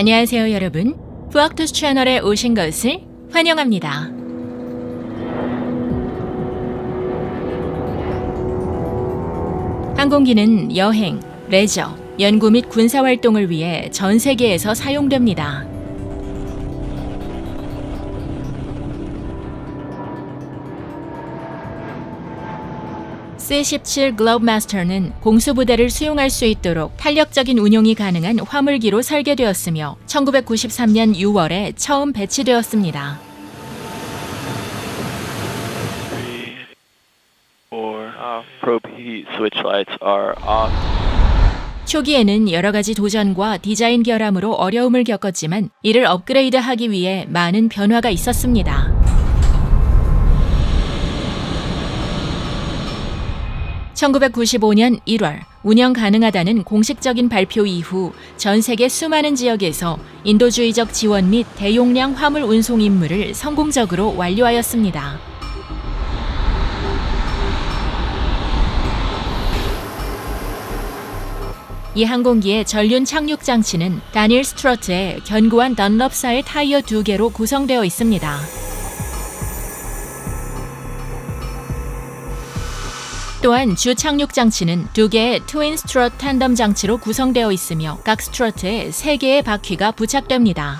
안녕하세요, 여러분. 부학투스 채널에 오신 것을 환영합니다. 항공기는 여행, 레저, 연구 및 군사 활동을 위해 전 세계에서 사용됩니다. C-17 글로브마스터는 공수부대를 수용할 수 있도록 탄력적인 운용이 가능한 화물기로 설계되었으며 1993년 6월에 처음 배치되었습니다. 초기에는 여러 가지 도전과 디자인 결함으로 어려움을 겪었지만 이를 업그레이드하기 위해 많은 변화가 있었습니다. 1995년 1월 운영 가능하다는 공식적인 발표 이후 전 세계 수많은 지역에서 인도주의적 지원 및 대용량 화물 운송 임무를 성공적으로 완료하였습니다. 이 항공기의 전륜 착륙 장치는 다니엘 스트러트의 견고한 던럽사의 타이어 두 개로 구성되어 있습니다. 또한 주 착륙 장치는 두 개의 트윈 스트러트 탄덤 장치로 구성되어 있으며 각 스트러트에 세 개의 바퀴가 부착됩니다.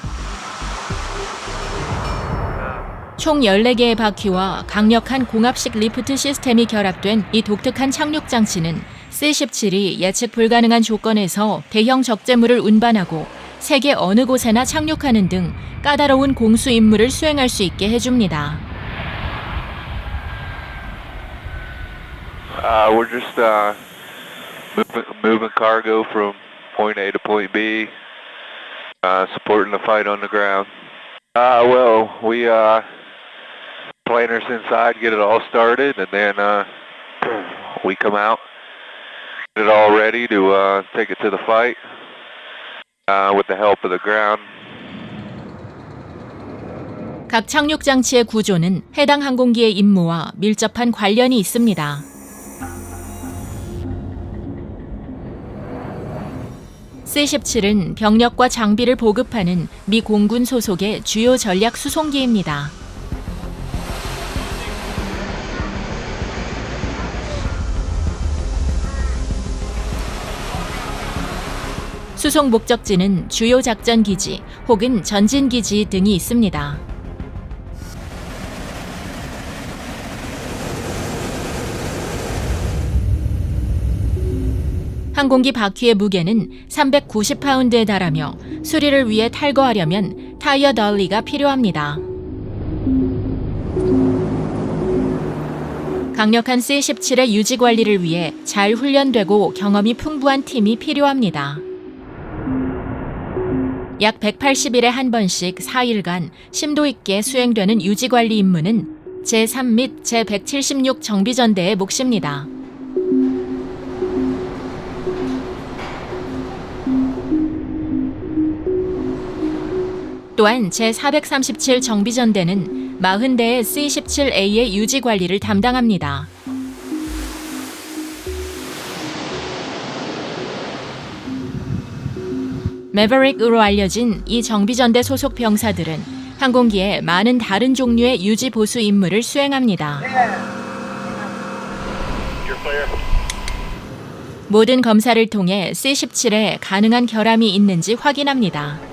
총 14개의 바퀴와 강력한 공합식 리프트 시스템이 결합된 이 독특한 착륙 장치는 C-17이 예측 불가능한 조건에서 대형 적재물을 운반하고 세계 어느 곳에나 착륙하는 등 까다로운 공수 임무를 수행할 수 있게 해줍니다. Uh, we're just uh, moving, moving cargo from point A to point B, uh, supporting the fight on the ground. Uh, well, we uh, planners inside get it all started, and then uh, we come out, get it all ready to uh, take it to the fight uh, with the help of the ground. 각 착륙 장치의 구조는 해당 항공기의 임무와 밀접한 관련이 있습니다. C-17은 병력과 장비를 보급하는 미 공군 소속의 주요 전략 수송기입니다. 수송 목적지는 주요 작전 기지 혹은 전진 기지 등이 있습니다. 항공기 바퀴의 무게는 390파운드에 달하며 수리를 위해 탈거하려면 타이어 덜리가 필요합니다. 강력한 C-17의 유지 관리를 위해 잘 훈련되고 경험이 풍부한 팀이 필요합니다. 약 180일에 한 번씩 4일간 심도 있게 수행되는 유지 관리 임무는 제3 및 제176 정비전대의 몫입니다. 또한 제437 정비전대는 40대의 C-17A의 유지 관리를 담당합니다. 매버릭으로 알려진 이 정비전대 소속 병사들은 항공기에 많은 다른 종류의 유지 보수 임무를 수행합니다. 모든 검사를 통해 C-17에 가능한 결함이 있는지 확인합니다.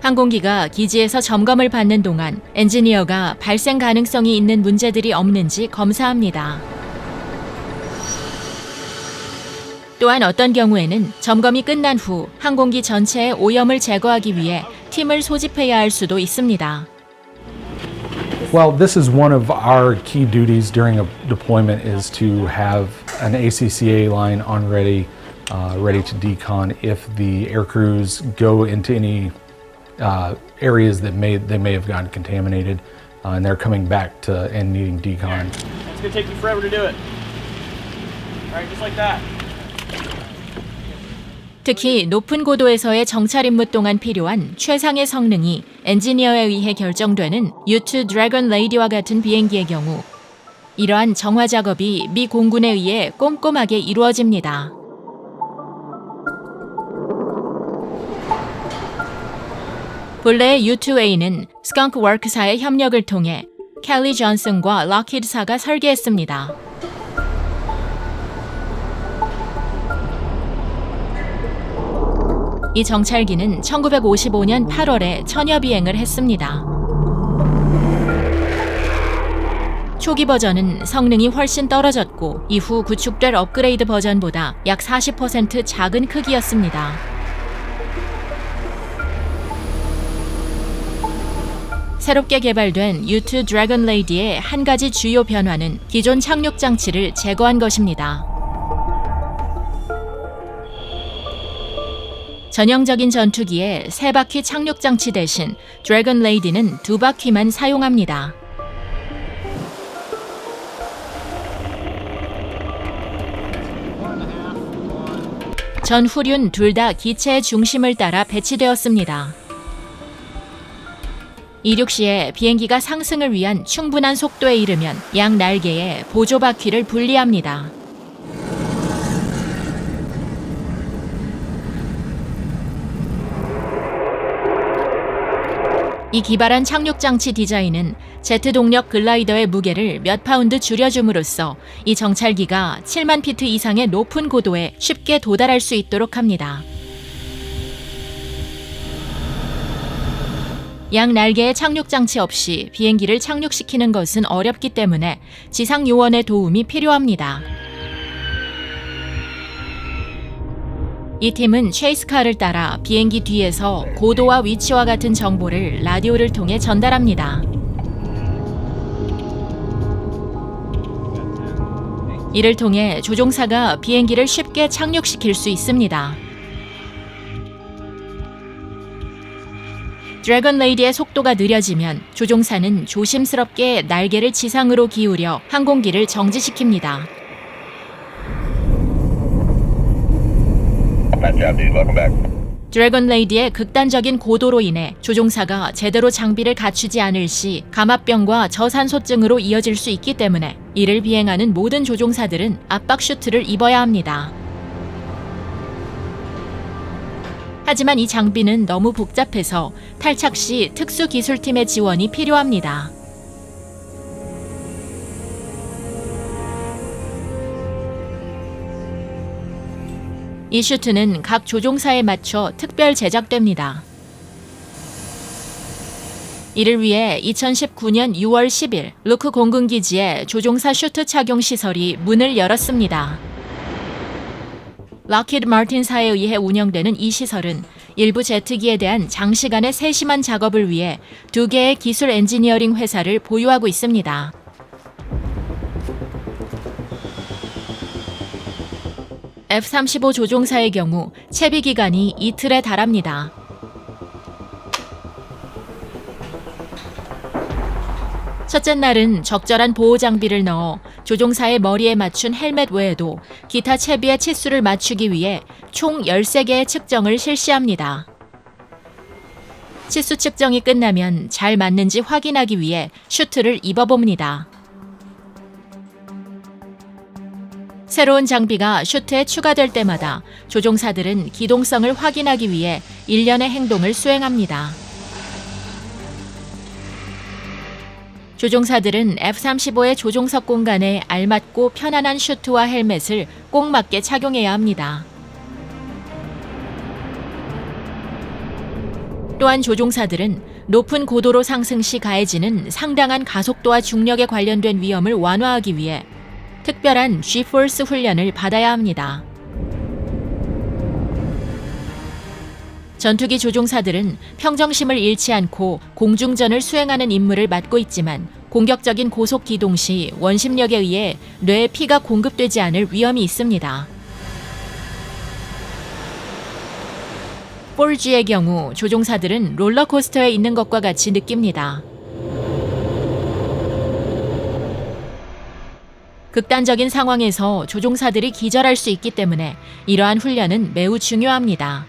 항공기가 기지에서 점검을 받는 동안 엔지니어가 발생 가능성이 있는 문제들이 없는지 검사합니다. 또한 어떤 경우에는 점검이 끝난 후 항공기 전체의 오염을 제거하기 위해 팀을 소집해야 할 수도 있습니다. Well, this is one of our key duties during a deployment is to have an ACCA line on ready, uh, ready to decon if the air crews go into any uh, areas that may they may have gotten contaminated, uh, and they're coming back to and needing decon. It's gonna take you forever to do it. All right, just like that. 특히 높은 고도에서의 정찰 임무 동안 필요한 최상의 성능이 엔지니어에 의해 결정되는 U2 드래곤 레이디와 같은 비행기의 경우 이러한 정화 작업이 미 공군에 의해 꼼꼼하게 이루어집니다. 본래의 U2A는 스컹크 워크사의 협력을 통해 켈리 존슨과 락히드사가 설계했습니다. 이 정찰기는 1955년 8월에 천여 비행을 했습니다. 초기 버전은 성능이 훨씬 떨어졌고 이후 구축될 업그레이드 버전보다 약 40% 작은 크기였습니다. 새롭게 개발된 U2 드래곤 레이디의 한 가지 주요 변화는 기존 착륙 장치를 제거한 것입니다. 전형적인 전투기에 세 바퀴 착륙 장치 대신 드래곤 레이디는 두 바퀴만 사용합니다. 전 후륜 둘 다 기체의 중심을 따라 배치되었습니다. 이륙 시에 비행기가 상승을 위한 충분한 속도에 이르면 양 날개에 보조 바퀴를 분리합니다. 이 기발한 착륙 장치 디자인은 제트 동력 글라이더의 무게를 몇 파운드 줄여줌으로써 이 정찰기가 7만 피트 이상의 높은 고도에 쉽게 도달할 수 있도록 합니다. 양 날개의 착륙 장치 없이 비행기를 착륙시키는 것은 어렵기 때문에 지상 요원의 도움이 필요합니다. 이 팀은 체이스카를 따라 비행기 뒤에서 고도와 위치와 같은 정보를 라디오를 통해 전달합니다. 이를 통해 조종사가 비행기를 쉽게 착륙시킬 수 있습니다. 드래곤 레이디의 속도가 느려지면 조종사는 조심스럽게 날개를 지상으로 기울여 항공기를 정지시킵니다. 드래곤 레이디의 극단적인 고도로 인해 조종사가 제대로 장비를 갖추지 않을 시 감압병과 저산소증으로 이어질 수 있기 때문에 이를 비행하는 모든 조종사들은 압박 슈트를 입어야 합니다. 하지만 이 장비는 너무 복잡해서 탈착 시 특수 기술팀의 지원이 필요합니다. 이 슈트는 각 조종사에 맞춰 특별 제작됩니다. 이를 위해 2019년 6월 10일 루크 공군기지에 조종사 슈트 착용 시설이 문을 열었습니다. 락히드 마틴 사에 의해 운영되는 이 시설은 일부 제트기에 대한 장시간의 세심한 작업을 위해 두 개의 기술 엔지니어링 회사를 보유하고 있습니다. F-35 조종사의 경우 채비 기간이 이틀에 달합니다. 첫째 날은 적절한 보호 장비를 넣어 조종사의 머리에 맞춘 헬멧 외에도 기타 채비의 치수를 맞추기 위해 총 13개의 측정을 실시합니다. 치수 측정이 끝나면 잘 맞는지 확인하기 위해 슈트를 입어봅니다. 새로운 장비가 슈트에 추가될 때마다 조종사들은 기동성을 확인하기 위해 일련의 행동을 수행합니다. 조종사들은 F-35의 조종석 공간에 알맞고 편안한 슈트와 헬멧을 꼭 맞게 착용해야 합니다. 또한 조종사들은 높은 고도로 상승 시 가해지는 상당한 가속도와 중력에 관련된 위험을 완화하기 위해 특별한 G-force 훈련을 받아야 합니다. 전투기 조종사들은 평정심을 잃지 않고 공중전을 수행하는 임무를 맡고 있지만 공격적인 고속 기동 시 원심력에 의해 뇌에 피가 공급되지 않을 위험이 있습니다. 4G의 경우 조종사들은 롤러코스터에 있는 것과 같이 느낍니다. 극단적인 상황에서 조종사들이 기절할 수 있기 때문에 이러한 훈련은 매우 중요합니다.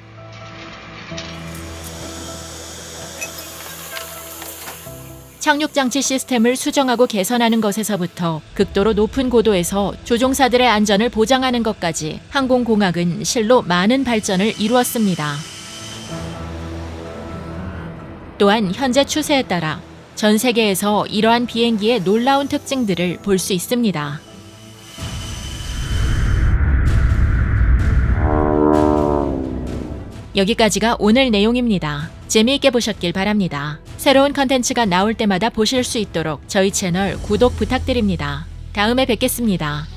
착륙장치 시스템을 수정하고 개선하는 것에서부터 극도로 높은 고도에서 조종사들의 안전을 보장하는 것까지 항공공학은 실로 많은 발전을 이루었습니다. 또한 현재 추세에 따라 전 세계에서 이러한 비행기의 놀라운 특징들을 볼 수 있습니다. 여기까지가 오늘 내용입니다. 재미있게 보셨길 바랍니다. 새로운 컨텐츠가 나올 때마다 보실 수 있도록 저희 채널 구독 부탁드립니다. 다음에 뵙겠습니다.